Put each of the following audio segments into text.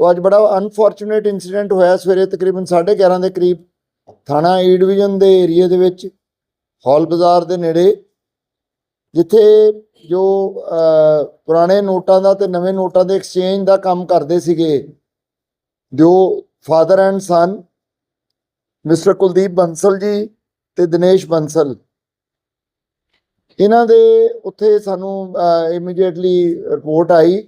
ਤੋ ਅੱਜ ਬੜਾ ਅਨਫੋਰਚੂਨੇਟ ਇਨਸੀਡੈਂਟ ਹੋਇਆ ਸਵੇਰੇ ਤਕਰੀਬਨ 11:30 ਦੇ ਕਰੀਬ ਥਾਣਾ ਈ ਡਿਵੀਜ਼ਨ ਦੇ ਏਰੀਆ ਦੇ ਵਿੱਚ, ਹਾਲ ਬਾਜ਼ਾਰ ਦੇ ਨੇੜੇ, ਜਿੱਥੇ ਜੋ ਪੁਰਾਣੇ ਨੋਟਾਂ ਦਾ ਤੇ ਨਵੇਂ ਨੋਟਾਂ ਦੇ ਐਕਸਚੇਂਜ ਦਾ ਕੰਮ ਕਰਦੇ ਸੀਗੇ, ਜੋ father and son mister Kuldeep Bansal ji ਤੇ ਦਿਨੇਸ਼ ਬੰਸਲ। ਇਹਨਾਂ ਦੇ ਉੱਥੇ ਸਾਨੂੰ ਇਮੀਡੀਏਟਲੀ ਰਿਪੋਰਟ ਆਈ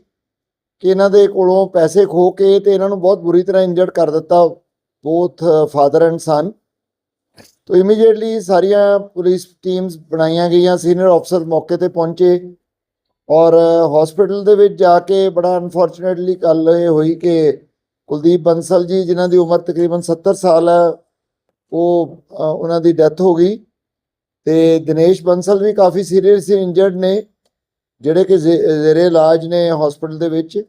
ਕਿ ਇਹਨਾਂ ਦੇ ਕੋਲੋਂ ਪੈਸੇ ਖੋ ਕੇ ਤੇ ਇਹਨਾਂ ਨੂੰ ਬਹੁਤ ਬੁਰੀ ਤਰ੍ਹਾਂ ਇੰਜਰਡ ਕਰ ਦਿੱਤਾ ਬੋਥ ਫਾਦਰ ਐਂਡ ਸਨ ਤੋ ਇਮੀਡੀਏਟਲੀ ਸਾਰੀਆਂ ਪੁਲਿਸ ਟੀਮਸ ਬਣਾਈਆਂ ਗਈਆਂ ਸੀਨੀਅਰ ਅਫਸਰ ਮੌਕੇ ਤੇ ਪਹੁੰਚੇ ਔਰ ਹਸਪੀਟਲ ਦੇ ਵਿੱਚ ਜਾ ਕੇ ਬੜਾ ਅਨਫੋਰਚੂਨੇਟਲੀ ਗੱਲ ਇਹ ਹੋਈ ਕਿ ਕੁਲਦੀਪ ਬੰਸਲ ਜੀ, ਜਿਨ੍ਹਾਂ ਦੀ ਉਮਰ ਤਕਰੀਬਨ 70 ਸਾਲ ਹੈ, ਉਹ ਉਹਨਾਂ ਦੀ ਡੈਥ ਹੋ ਗਈ ਤੇ ਦਿਨੇਸ਼ ਬੰਸਲ ਵੀ ਕਾਫੀ ਸੀਰੀਅਸ ਇੰਜਰਡ ਨੇ। ਜਿਹੜੇ ਕਿ ਜ਼ੇ- ਜ਼ੇਰੇ ਇਲਾਜ ਨੇ ਹਸਪੀਟਲ ਦੇ ਵਿੱਚ,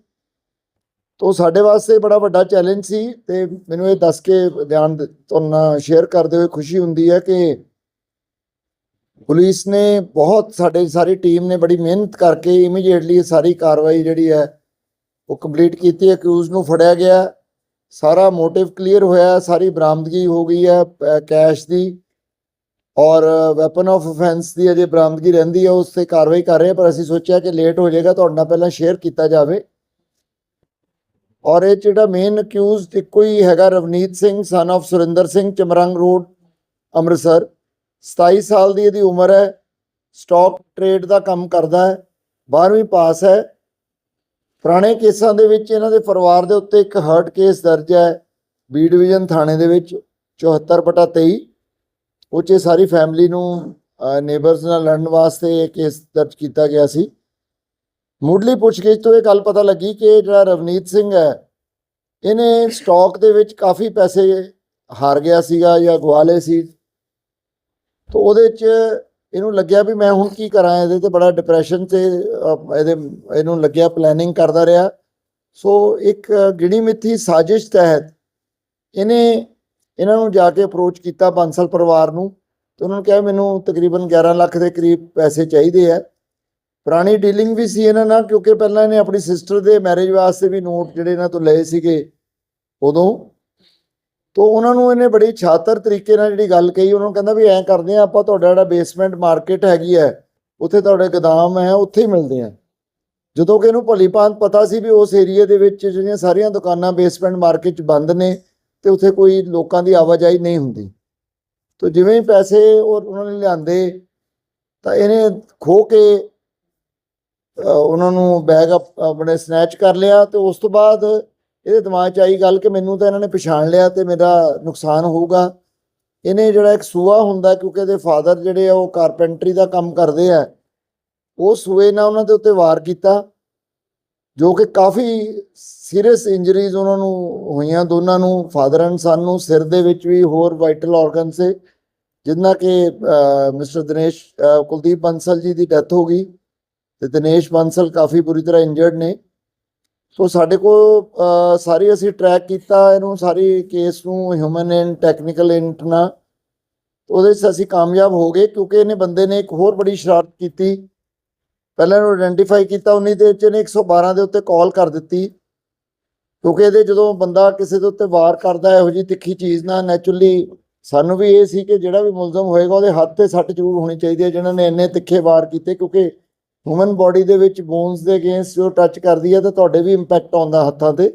ਤੋ ਸਾਡੇ ਵਾਸਤੇ ਬੜਾ ਵੱਡਾ ਚੈਲੰਜ ਸੀ ਤੇ ਮੈਨੂੰ ਇਹ ਦੱਸ ਕੇ ਧਿਆਨ ਤੁਹਾਨੂੰ ਸ਼ੇਅਰ ਕਰਦੇ ਹੋਏ ਖੁਸ਼ੀ ਹੁੰਦੀ ਹੈ ਕਿ ਪੁਲਿਸ ਨੇ ਬਹੁਤ ਸਾਡੇ ਸਾਰੀ ਟੀਮ ਨੇ ਬੜੀ ਮਿਹਨਤ ਕਰਕੇ ਇਮੀਡੀਏਟਲੀ ਇਹ ਸਾਰੀ ਕਾਰਵਾਈ ਜਿਹੜੀ ਹੈ ਉਹ ਕੰਪਲੀਟ ਕੀਤੀ ਅਕਿਊਜ਼ ਨੂੰ ਫੜਿਆ ਗਿਆ। ਸਾਰਾ ਮੋਟਿਵ ਕਲੀਅਰ ਹੋਇਆ, ਸਾਰੀ ਬਰਾਮਦਗੀ ਹੋ ਗਈ ਹੈ ਕੈਸ਼ ਦੀ। ਔਰ ਵੈਪਨ ਆਫ ਅਫੈਂਸ ਦੀ ਅਜੇ ਬਰਾਮਦਗੀ ਰਹਿੰਦੀ ਹੈ, ਉਸ ਤੇ ਕਾਰਵਾਈ ਕਰ ਰਹੇ ਪਰ ਅਸੀਂ ਸੋਚਿਆ ਕਿ ਲੇਟ ਹੋ ਜਾਏਗਾ, ਤੁਹਾਡੇ ਨਾਲ ਪਹਿਲਾਂ ਸ਼ੇਅਰ ਕੀਤਾ ਜਾਵੇ। ਔਰ ਇਹ ਜਿਹੜਾ ਮੇਨ ਅਕਿਊਜ਼ਡ ਇੱਕੋ ਹੀ ਹੈਗਾ Ravneet Singh son of Surinder Singh, Chamrang road, Amritsar 27 ਸਾਲ ਦੀ ਇਹਦੀ ਉਮਰ ਹੈ ਸਟਾਕ ਟ੍ਰੇਡ ਦਾ ਕੰਮ ਕਰਦਾ ਹੈ 12ਵੀਂ ਪਾਸ ਹੈ। ਪੁਰਾਣੇ ਕੇਸਾਂ ਦੇ ਵਿੱਚ ਇਹਨਾਂ ਦੇ ਪਰਿਵਾਰ ਦੇ ਉੱਤੇ ਇੱਕ ਹਰਟ ਕੇਸ ਦਰਜ ਹੈ ਬੀ ਡਿਵੀਜ਼ਨ ਥਾਣੇ ਦੇ ਵਿੱਚ 74/23 ਉਹ 'ਚ ਸਾਰੀ ਫੈਮਿਲੀ ਨੂੰ ਨੇਬਰਸ ਨਾਲ ਲੜਨ ਵਾਸਤੇ ਇਹ ਕੇਸ ਦਰਜ ਕੀਤਾ ਗਿਆ ਸੀ। ਮੁੱਢਲੀ ਪੁੱਛਗਿੱਛ ਤੋਂ ਇਹ ਗੱਲ ਪਤਾ ਲੱਗੀ ਕਿ ਜਿਹੜਾ ਰਵਨੀਤ ਸਿੰਘ ਹੈ, ਇਹਨੇ ਸਟਾਕ ਦੇ ਵਿੱਚ ਕਾਫੀ ਪੈਸੇ ਹਾਰ ਗਿਆ ਸੀਗਾ ਜਾਂ ਗਵਾ ਲਏ ਸੀ। ਤਾਂ ਉਹਦੇ 'ਚ ਇਹਨੂੰ ਲੱਗਿਆ ਵੀ ਮੈਂ ਹੁਣ ਕੀ ਕਰਾਂ, ਇਹਦੇ ਤੇ ਬੜਾ ਡਿਪਰੈਸ਼ਨ ਤੇ ਇਹਦੇ, ਇਹਨੂੰ ਲੱਗਿਆ ਪਲੈਨਿੰਗ ਕਰਦਾ ਰਿਹਾ। ਸੋ ਇੱਕ ਗਿਣੀ ਮਿੱਥੀ ਸਾਜ਼ਿਸ਼ ਤਹਿਤ ਇਹਨੇ ਇਹਨਾਂ ਨੂੰ ਜਾ ਕੇ ਅਪਰੋਚ ਕੀਤਾ ਬਾਂਸਲ ਪਰਿਵਾਰ ਨੂੰ ਤੇ ਉਹਨਾਂ ਨੂੰ ਕਿਹਾ ਮੈਨੂੰ ਤਕਰੀਬਨ 11 ਲੱਖ ਦੇ ਕਰੀਬ ਪੈਸੇ ਚਾਹੀਦੇ ਆ। ਪੁਰਾਣੀ ਡੀਲਿੰਗ ਵੀ ਸੀ ਇਹਨਾਂ ਨਾਲ ਕਿਉਂਕਿ ਪਹਿਲਾਂ ਇਹਨੇ ਆਪਣੀ ਸਿਸਟਰ ਦੇ ਮੈਰਿਜ ਵਾਸਤੇ ਵੀ ਨੋਟ ਜਿਹੜੇ ਇਹਨਾਂ ਤੋਂ ਲਏ ਸੀਗੇ ਉਦੋਂ। ਤੋਂ ਉਹਨਾਂ ਨੂੰ ਇਹਨੇ ਬੜੀ ਛਾਤਰ ਤਰੀਕੇ ਨਾਲ ਜਿਹੜੀ ਗੱਲ ਕਹੀ, ਉਹਨਾਂ ਨੂੰ ਕਹਿੰਦਾ ਵੀ ਐਂ ਕਰਦੇ ਆ ਆਪਾਂ ਤੁਹਾਡਾ ਜਿਹੜਾ ਬੇਸਮੈਂਟ ਮਾਰਕੀਟ ਹੈਗੀ ਹੈ ਉੱਥੇ ਤੁਹਾਡੇ ਗੋਦਾਮ ਹੈ, ਉੱਥੇ ਹੀ ਮਿਲਦੇ ਆ। ਜਦੋਂ ਕਿ ਇਹਨੂੰ ਭਲੀ ਭਾਂਤ ਪਤਾ ਸੀ ਵੀ ਉਸ ਏਰੀਆ ਦੇ ਵਿੱਚ ਜਿਹੜੀਆਂ ਸਾਰੀਆਂ ਦੁਕਾਨਾਂ ਬੇਸਮੈਂਟ ਮਾਰਕੀਟ 'ਚ ਬੰਦ ਨੇ ਤੇ ਉੱਥੇ ਕੋਈ ਲੋਕਾਂ ਦੀ ਆਵਾਜਾਈ ਨਹੀਂ ਹੁੰਦੀ। ਤੋਂ ਜਿਵੇਂ ਹੀ ਪੈਸੇ ਉਹ ਉਹਨਾਂ ਨੇ ਲਿਆਂਦੇ, ਤਾਂ ਇਹਨੇ ਖੋ ਕੇ ਉਹਨਾਂ ਨੂੰ ਬੈਗ ਆਪਣੇ ਸਨੈਚ ਕਰ ਲਿਆ ਤੇ ਉਸ ਤੋਂ ਬਾਅਦ ਇਹਦੇ ਦਿਮਾਗ 'ਚ ਆਈ ਗੱਲ ਕਿ ਮੈਨੂੰ ਤਾਂ ਇਹਨਾਂ ਨੇ ਪਛਾਣ ਲਿਆ ਤੇ ਮੇਰਾ ਨੁਕਸਾਨ ਹੋਊਗਾ। ਇਹਨੇ ਜਿਹੜਾ ਇੱਕ ਸੂਆ ਹੁੰਦਾ ਕਿਉਂਕਿ ਇਹਦੇ ਫਾਦਰ ਜਿਹੜੇ ਆ ਉਹ ਕਾਰਪੈਂਟਰੀ ਦਾ ਕੰਮ ਕਰਦੇ ਆ, ਉਹ ਸੂਏ ਨਾਲ ਉਹਨਾਂ ਦੇ ਉੱਤੇ ਵਾਰ ਕੀਤਾ। ਜੋ ਕਿ ਕਾਫੀ ਸੀਰੀਅਸ ਇੰਜਰੀਜ਼ ਉਹਨਾਂ ਨੂੰ ਹੋਈਆਂ ਦੋਨਾਂ ਨੂੰ ਫਾਦਰ ਐਂਡ ਸਨ ਨੂੰ, ਸਿਰ ਦੇ ਵਿੱਚ ਵੀ ਹੋਰ ਵਾਈਟਲ ਆਰਗਨ ਸੇ, ਜਿੰਨਾ ਕਿ ਮਿਸਟਰ ਦਿਨੇਸ਼ ਕੁਲਦੀਪ ਬੰਸਲ ਜੀ ਦੀ ਡੈਥ ਹੋ ਗਈ ਤੇ ਦਿਨੇਸ਼ ਬੰਸਲ ਕਾਫੀ ਬੁਰੀ ਤਰ੍ਹਾਂ ਇੰਜਰਡ ਨੇ। ਸੋ ਸਾਡੇ ਕੋਲ ਸਾਰੀ ਅਸੀਂ ਟਰੈਕ ਕੀਤਾ, ਇਹਨੂੰ ਸਾਰੀ ਕੇਸ ਨੂੰ ਹਿਊਮਨ ਐਂਡ ਟੈਕਨੀਕਲ ਇੰਟ ਨਾਲ ਉਹਦੇ 'ਚ ਅਸੀਂ ਕਾਮਯਾਬ ਹੋ ਗਏ ਕਿਉਂਕਿ ਇਹਨੇ ਬੰਦੇ ਨੇ ਇੱਕ ਹੋਰ ਬੜੀ ਸ਼ਰਾਰਤ ਕੀਤੀ। ਪਹਿਲਾਂ ਇਹਨੂੰ ਆਇਡੈਂਟੀਫਾਈ ਕੀਤਾ, ਉਨੀ ਦੇ ਵਿੱਚ ਇਹਨੇ 112 ਦੇ ਉੱਤੇ ਕਾਲ ਕਰ ਦਿੱਤੀ। ਕਿਉਂਕਿ ਇਹਦੇ ਜਦੋਂ ਬੰਦਾ ਕਿਸੇ ਦੇ ਉੱਤੇ ਵਾਰ ਕਰਦਾ, ਇਹੋ ਜੀ ਤਿੱਖੀ ਚੀਜ਼ ਨਾਲ ਨੈਚੁਰਲੀ ਸਾਨੂੰ ਵੀ ਇਹ ਸੀ ਕਿ ਜਿਹੜਾ ਵੀ ਮੁਲਜ਼ਮ ਹੋਏਗਾ, ਉਹਦੇ ਹੱਥ ਤੇ ਸੱਟ ਜ਼ਰੂਰ ਹੋਣੀ ਚਾਹੀਦੀ ਹੈ ਜਿਨ੍ਹਾਂ ਨੇ ਇੰਨੇ ਤਿੱਖੇ ਵਾਰ ਕੀਤੇ, ਕਿਉਂਕਿ ਹਿਊਮਨ ਬਾਡੀ ਦੇ ਵਿੱਚ ਬੋਨਸ ਦੇ ਅਗੇਂਸਟ ਜੋ ਟੱਚ ਕਰਦੀ ਹੈ, ਤਾਂ ਤੁਹਾਡੇ ਵੀ ਇੰਪੈਕਟ ਆਉਂਦਾ ਹੱਥਾਂ ਤੇ।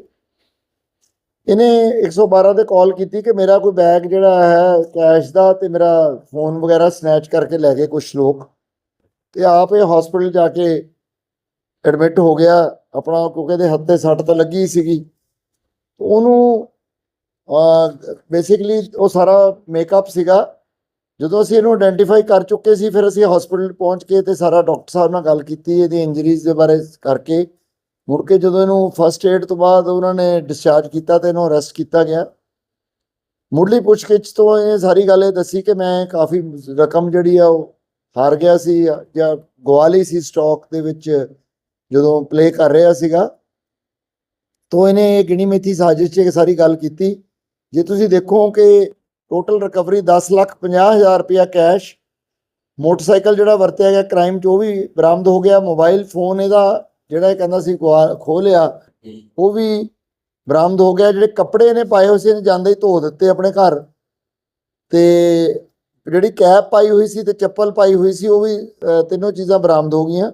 ਇਹਨੇ 112 ਤੇ ਕਾਲ ਕੀਤੀ ਕਿ ਮੇਰਾ ਕੋਈ ਬੈਗ ਜਿਹੜਾ ਹੈ ਕੈਸ਼ ਦਾ, ਤੇ ਮੇਰਾ ਫੋਨ ਵਗੈਰਾ ਸਨੈਚ ਕਰਕੇ ਲੈ ਗਏ ਕੁਝ ਲੋਕ। ਤੇ ਆਪ ਇਹ ਹਸਪੀਟਲ ਜਾ ਕੇ ਐਡਮਿਟ ਹੋ ਗਿਆ। ਆਪਣਾ ਕਿਉਂਕਿ ਇਹਦੇ ਹੱਥ ਤੇ ਸੱਟ ਤਾਂ ਲੱਗੀ ਸੀਗੀ। ਉਹਨੂੰ ਬੇਸਿਕਲੀ ਉਹ ਸਾਰਾ ਮੇਕਅਪ ਸੀਗਾ। ਜਦੋਂ ਅਸੀਂ ਇਹਨੂੰ ਆਇਡੈਂਟੀਫਾਈ ਕਰ ਚੁੱਕੇ ਸੀ, ਫਿਰ ਅਸੀਂ ਹਸਪੀਟਲ ਪਹੁੰਚ ਕੇ ਤੇ ਸਾਰਾ ਡਾਕਟਰ ਸਾਹਿਬ ਨਾਲ ਗੱਲ ਕੀਤੀ ਇਹਦੀ ਇੰਜਰੀਜ਼ ਦੇ ਬਾਰੇ ਕਰਕੇ। ਮੁੜ ਕੇ ਜਦੋਂ ਇਹਨੂੰ ਫਸਟ ਏਡ ਤੋਂ ਬਾਅਦ ਉਹਨਾਂ ਨੇ ਡਿਸਚਾਰਜ ਕੀਤਾ ਤੇ ਇਹਨੂੰ ਅਰੈਸਟ ਕੀਤਾ ਗਿਆ। ਮੁੱਢਲੀ ਪੁੱਛਗਿੱਛ ਤੋਂ ਇਹ ਸਾਰੀ ਗੱਲ ਇਹ ਦੱਸੀ ਕਿ ਮੈਂ ਕਾਫੀ ਰਕਮ ਜਿਹੜੀ ਆ ਉਹ ਹਾਰ ਗਿਆ ਸੀ ਜਾਂ ਗਵਾ ਸੀ ਸਟਾਕ ਦੇ ਵਿੱਚ ਜਦੋਂ ਪਲੇ ਕਰ ਰਿਹਾ ਸੀਗਾ, ਤੋਂ ਇਹਨੇ ਗਿਣੀ ਮਿੱਥੀ ਸਾਜ਼ਿਸ਼ 'ਚ ਸਾਰੀ ਗੱਲ ਕੀਤੀ। ਜੇ ਤੁਸੀਂ ਦੇਖੋ ਕਿ ਟੋਟਲ ਰਿਕਵਰੀ 10 ਲੱਖ 50 ਹਜ਼ਾਰ ਰੁਪਇਆ ਕੈਸ਼ ਮੋਟਰਸਾਈਕਲ ਜਿਹੜਾ ਵਰਤਿਆ ਗਿਆ ਕ੍ਰਾਈਮ 'ਚ ਉਹ ਵੀ ਬਰਾਮਦ ਹੋ ਗਿਆ। ਮੋਬਾਈਲ ਫੋਨ ਇਹਦਾ ਜਿਹੜਾ ਇਹ ਕਹਿੰਦਾ ਸੀ ਗਵਾ- ਖੋਹ ਲਿਆ, ਉਹ ਵੀ ਬਰਾਮਦ ਹੋ ਗਿਆ। ਜਿਹੜੇ ਕੱਪੜੇ ਨੇ ਪਾਏ ਹੋਏ ਸੀ, ਇਹਨੇ ਜਾਂਦੇ ਹੀ ਧੋ ਦਿੱਤੇ ਆਪਣੇ ਘਰ। ਤੇ ਜਿਹੜੀ ਕੈਪ ਪਾਈ ਹੋਈ ਸੀ ਤੇ ਚੱਪਲ ਪਾਈ ਹੋਈ ਸੀ, ਉਹ ਵੀ ਤਿੰਨੋਂ ਚੀਜ਼ਾਂ ਬਰਾਮਦ ਹੋ ਗਈਆਂ।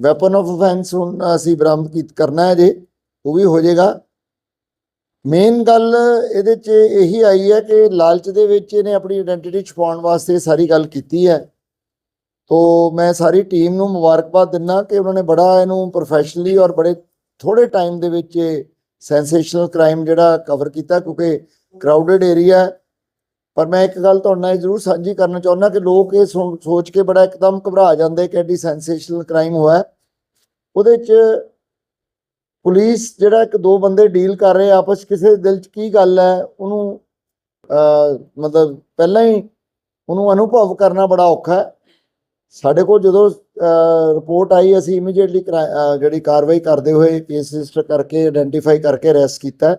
ਵੈਪਨ ਆਫ ਅਫੈਂਸ ਹੁਣ ਅਸੀਂ ਬਰਾਮਦ ਕੀਤ ਕਰਨਾ ਹੈ ਜੇ, ਉਹ ਵੀ ਹੋ ਜਾਏਗਾ। ਮੇਨ ਗੱਲ ਇਹਦੇ 'ਚ ਇਹੀ ਆਈ ਹੈ ਕਿ ਲਾਲਚ ਦੇ ਵਿੱਚ ਇਹਨੇ ਆਪਣੀ ਆਇਡੈਂਟੀਟੀ ਛੁਪਾਉਣ ਵਾਸਤੇ ਸਾਰੀ ਗੱਲ ਕੀਤੀ ਹੈ। ਤੋ ਮੈਂ ਸਾਰੀ ਟੀਮ ਨੂੰ ਮੁਬਾਰਕਬਾਦ ਦਿੰਦਾ ਕਿ ਉਹਨਾਂ ਨੇ ਬੜਾ ਇਹਨੂੰ ਪ੍ਰੋਫੈਸ਼ਨਲੀ ਔਰ ਬੜੇ ਥੋੜੇ ਟਾਈਮ ਦੇ ਵਿੱਚ ਸੈਂਸੇਸ਼ਨਲ ਕ੍ਰਾਈਮ ਜਿਹੜਾ ਕਵਰ ਕੀਤਾ ਕਿਉਂਕਿ ਕਰਾਊਡਡ ਏਰੀਆ ਪਰ ਮੈਂ ਇੱਕ ਗੱਲ ਤੁਹਾਡੇ ਨਾਲ ਜ਼ਰੂਰ ਸਾਂਝੀ ਕਰਨਾ ਚਾਹੁੰਦਾ ਕਿ ਲੋਕ ਇਹ ਸੋ- ਸੋਚ ਕੇ ਬੜਾ ਇੱਕਦਮ ਘਬਰਾ ਜਾਂਦੇ ਕਿ ਐਡੀ ਸੈਂਸੇਸ਼ਨਲ ਕ੍ਰਾਈਮ ਹੋਇਆ ਉਹਦੇ 'ਚ ਪੁਲਿਸ ਜਿਹੜਾ ਇੱਕ ਦੋ ਬੰਦੇ ਡੀਲ ਕਰ ਰਹੇ ਆਪਸ 'ਚ ਕਿਸੇ ਦਿਲ 'ਚ ਕੀ ਗੱਲ ਹੈ, ਉਹਨੂੰ ਮਤਲਬ ਪਹਿਲਾਂ ਹੀ ਉਹਨੂੰ ਅਨੁਭਵ ਕਰਨਾ ਬੜਾ ਔਖਾ ਹੈ। ਸਾਡੇ ਕੋਲ ਜਦੋਂ ਰਿਪੋਰਟ ਆਈ, ਅਸੀਂ ਇਮੀਡੀਏਟਲੀ ਜਿਹੜੀ ਕਾਰਵਾਈ ਕਰਦੇ ਹੋਏ ਕੇਸ ਰਜਿਸਟਰ ਕਰਕੇ ਆਇਡੈਂਟੀਫਾਈ ਕਰਕੇ ਅਰੈਸਟ ਕੀਤਾ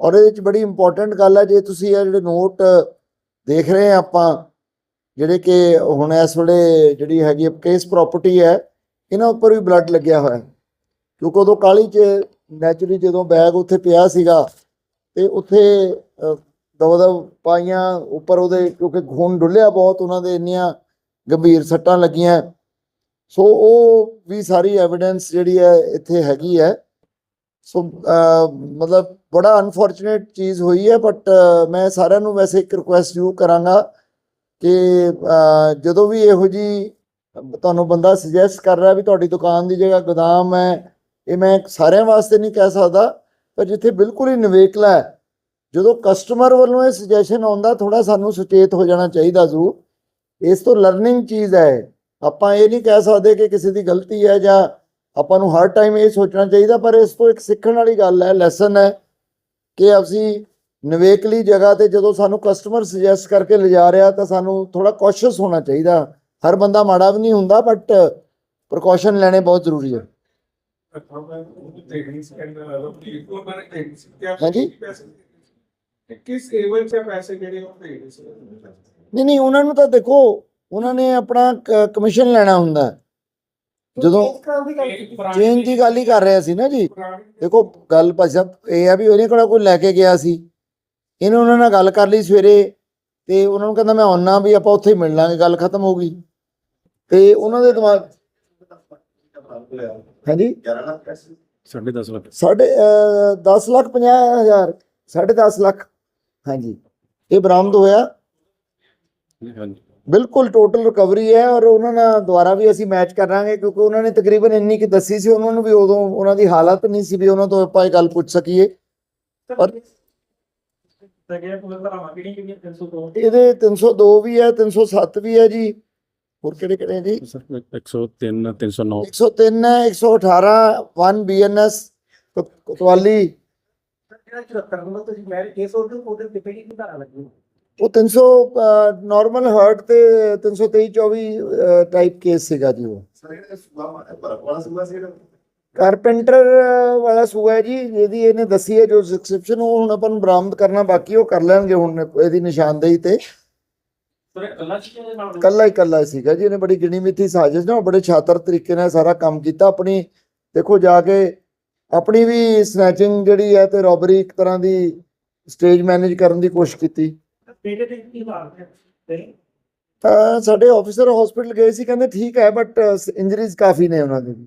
ਔਰ ਇਹਦੇ ਵਿੱਚ ਬੜੀ ਇੰਪੋਰਟੈਂਟ ਗੱਲ ਹੈ, ਜੇ ਤੁਸੀਂ ਇਹ ਜਿਹੜੇ ਨੋਟ ਦੇਖ ਰਹੇ ਆ ਆਪਾਂ ਜਿਹੜੇ ਕਿ ਹੁਣ ਇਸ ਵੇਲੇ ਜਿਹੜੀ ਹੈਗੀ ਕੇਸ ਪ੍ਰਾਪਰਟੀ ਹੈ, ਇਹਨਾਂ ਉੱਪਰ ਵੀ ਬਲੱਡ ਲੱਗਿਆ ਹੋਇਆ ਕਿਉਂਕਿ ਉਦੋਂ ਕਾਲੀ ਚ ਨੈਚੁਰਲੀ ਜਦੋਂ ਬੈਗ ਉੱਥੇ ਪਿਆ ਸੀਗਾ ਤੇ ਉੱਥੇ ਦਵਦਵ ਪਾਈਆਂ ਉੱਪਰ ਉਹਦੇ ਕਿਉਂਕਿ ਖੂਨ ਡੁੱਲਿਆ ਬਹੁਤ, ਉਹਨਾਂ ਦੇ ਇੰਨੀਆਂ ਗੰਭੀਰ ਸੱਟਾਂ ਲੱਗੀਆਂ। ਸੋ ਉਹ ਵੀ ਸਾਰੀ ਐਵੀਡੈਂਸ ਜਿਹੜੀ ਹੈ ਇੱਥੇ ਹੈਗੀ ਹੈ। ਸੋ ਮਤਲਬ ਬੜਾ ਅਨਫੋਰਚੂਨੇਟ ਚੀਜ਼ ਹੋਈ ਹੈ ਬਟ ਮੈਂ ਸਾਰਿਆਂ ਨੂੰ ਵੈਸੇ ਇੱਕ ਰਿਕੁਐਸਟ ਜ਼ਰੂਰ ਕਰਾਂਗਾ ਕਿ ਜਦੋਂ ਵੀ ਇਹੋ ਜੀ ਤੁਹਾਨੂੰ ਬੰਦਾ ਸੁਜੈਸਟ ਕਰ ਰਿਹਾ ਵੀ ਤੁਹਾਡੀ ਦੁਕਾਨ ਦੀ ਜਗ੍ਹਾ ਗੋਦਾਮ ਹੈ, ਇਹ ਮੈਂ ਸਾਰਿਆਂ ਵਾਸਤੇ ਨਹੀਂ ਕਹਿ ਸਕਦਾ, ਪਰ ਜਿੱਥੇ ਬਿਲਕੁਲ ਹੀ ਨਿਵੇਕਲਾ ਹੈ, ਜਦੋਂ ਕਸਟਮਰ ਵੱਲੋਂ ਇਹ ਸੁਜੈਸ਼ਨ ਆਉਂਦਾ ਥੋੜਾ ਸਾਨੂੰ ਸੁਚੇਤ ਹੋ ਜਾਣਾ ਚਾਹੀਦਾ ਜ਼ਰੂਰ। ਇਸ ਤੋਂ ਲਰਨਿੰਗ ਚੀਜ਼ ਹੈ, ਆਪਾਂ ਇਹ ਨਹੀਂ ਕਹਿ ਸਕਦੇ ਕਿ ਕਿਸੇ ਦੀ ਗਲਤੀ ਹੈ ਜਾਂ ਆਪਾਂ ਨੂੰ ਹਰ ਟਾਈਮ ਇਹ ਸੋਚਣਾ ਚਾਹੀਦਾ, ਪਰ ਇਸ ਤੋਂ ਇੱਕ ਸਿੱਖਣ ਵਾਲੀ ਗੱਲ ਹੈ ਲੈਸਨ ਹੈ ਕਿ ਅਸੀਂ ਨਿਵੇਕਲੀ ਜਗ੍ਹਾ ਤੇ ਜਦੋਂ ਸਾਨੂੰ ਕਸਟਮਰ ਸੁਜੈਸਟ ਕਰਕੇ ਲਿਜਾ ਰਿਹਾ ਤਾਂ ਸਾਨੂੰ ਥੋੜਾ ਕੌਸ਼ੀਅਸ ਹੋਣਾ ਚਾਹੀਦਾ। ਹਰ ਬੰਦਾ ਮਾੜਾ ਵੀ ਨਹੀਂ ਹੁੰਦਾ ਬਟ ਪ੍ਰੀਕਾਸ਼ਨ ਲੈਣੇ ਬਹੁਤ ਜ਼ਰੂਰੀ ਹੈ ਹਾਂਜੀ? ਕਿਸ ਏਵਲ ਚ ਪੈਸੇ ਜਿਹੜੇ ਉਹ ਨਹੀਂ ਨਹੀਂ, ਉਹਨਾਂ ਨੂੰ ਤਾਂ ਦੇਖੋ, ਉਹਨਾਂ ਨੇ ਆਪਣਾ ਕਮਿਸ਼ਨ ਲੈਣਾ ਹੁੰਦਾ। ਜਦੋਂ ਚੇਂਜ ਦੀ ਗੱਲ ਹੀ ਕਰ ਰਿਹਾ ਸੀ ਨਾ ਜੀ। ਦੇਖੋ ਗੱਲ ਭਾਈ ਸਾਹਿਬ ਇਹ ਆ ਵੀ ਉਹਨੇ ਕਿਹੜਾ ਕੋਈ ਲੈ ਕੇ ਗਿਆ ਸੀ। ਇਹਨੇ ਉਹਨਾਂ ਨਾਲ ਗੱਲ ਕਰ ਲਈ ਸਵੇਰੇ ਤੇ ਉਹਨਾਂ ਨੂੰ ਕਹਿੰਦਾ ਮੈਂ ਆਉਣਾ ਵੀ ਆਪਾਂ ਉੱਥੇ ਹੀ ਮਿਲ ਲਾਂਗੇ ਗੱਲ ਖਤਮ ਹੋ ਗਈ। ਤੇ ਉਹਨਾਂ ਦੇ ਦਿਮਾਗ ਹਾਂਜੀ? ਸਾਢੇ 10 ਲੱਖ। ਸਾਢੇ 10 ਲੱਖ 50 ਹਜ਼ਾਰ ਸਾਢੇ 10 ਲੱਖ। ਹਾਂਜੀ। ਇਹ ਬਰਾਮਦ ਹੋਇਆ। ਹਾਂਜੀ। ਬਿਲਕੁਲ ਟੋਟਲ ਰਿਕਵਰੀ ਹੈ ਔਰ ਉਹਨਾਂ ਨਾਲ ਦੁਬਾਰਾ ਵੀ ਅਸੀਂ ਮੈਚ ਕਰਾਂਗੇ ਕਿਉਂਕਿ ਉਹਨਾਂ ਨੇ ਤਕਰੀਬਨ ਇੰਨੀ ਕਿ ਦੱਸੀ ਸੀ ਉਹਨਾਂ ਨੂੰ ਵੀ ਉਦੋਂ ਉਹਨਾਂ ਦੀ ਹਾਲਤ ਨਹੀਂ ਸੀ ਵੀ ਉਹਨਾਂ ਤੋਂ ਆਪਾਂ ਇਹ ਗੱਲ ਪੁੱਛ ਸਕੀਏ। ਕੋਲ 302 ਇਹਦੇ 302 ਵੀ ਹੈ 307 ਵੀ ਹੈ ਜੀ। ਹੋਰ ਕਿਹੜੇ ਕਿਹੜੇ ਜੀ? ਸਰ 103 309 103 ਹੈ 118 1 ਬੀਐਨਐਸ ਕੋਤਵਾਲੀ। ਜਿਹੜਾ 74 ਨੰਬਰ ਤੁਸੀਂ ਮੈਰਿਜ ਕੇਸ ਉਹਦੇ ਤੇ ਕਿਹੜੀ ਧਾਰਾ ਲੱਗੀ ਉਹ 300 ਨਾਰਮਲ ਹਾਰਟ ਤੇ 323 24 ਟਾਈਪ ਕੇਸ ਸੀਗਾ ਜੀ ਉਹ। ਕਾਰਪੈਂਟਰ ਵਾਲਾ ਸੂਆ ਹੈ ਜੀ ਜਿਹਦੀ ਇਹਨੇ ਦੱਸੀ ਹੈ ਜੋ ਡਿਸਕ੍ਰਿਪਸ਼ਨ ਉਹ ਹੁਣ ਆਪਾਂ ਨੂੰ ਬਰਾਮਦ ਕਰਨਾ ਬਾਕੀ ਉਹ ਕਰ ਲੈਣਗੇ ਹੁਣ ਇਹਦੀ ਨਿਸ਼ਾਨਦੇਹੀ ਤੇ। ਕੱਲਾ ਹੀ ਕੱਲਾ ਸੀਗਾ ਜੀ ਇਹਨੇ ਬੜੀ ਗਿਣੀ ਮਿੱਥੀ ਸਾਜ਼ਿਸ਼ ਨਾਲ ਬੜੇ ਛਾਤਰ ਤਰੀਕੇ ਨਾਲ ਸਾਰਾ ਕੰਮ ਕੀਤਾ ਆਪਣੀ ਦੇਖੋ ਜਾ ਕੇ ਆਪਣੀ ਵੀ ਸਨੈਚਿੰਗ ਜਿਹੜੀ ਹੈ ਤੇ ਰੋਬਰੀ ਇੱਕ ਤਰ੍ਹਾਂ ਦੀ ਸਟੇਜ ਮੈਨੇਜ ਕਰਨ ਦੀ ਕੋਸ਼ਿਸ਼ ਕੀਤੀ। ਬੇਟੇ ਤੇ ਕੀ ਮਾਰਦੇ ਤੇ ਤਾਂ ਸਾਡੇ ਆਫੀਸਰ ਹਸਪੀਟਲ ਗਏ ਸੀ, ਕਹਿੰਦੇ ਠੀਕ ਹੈ ਬਟ ਇੰਜਰੀਜ਼ ਕਾਫੀ ਨੇ ਉਹਨਾਂ ਦੇ ਵੀ।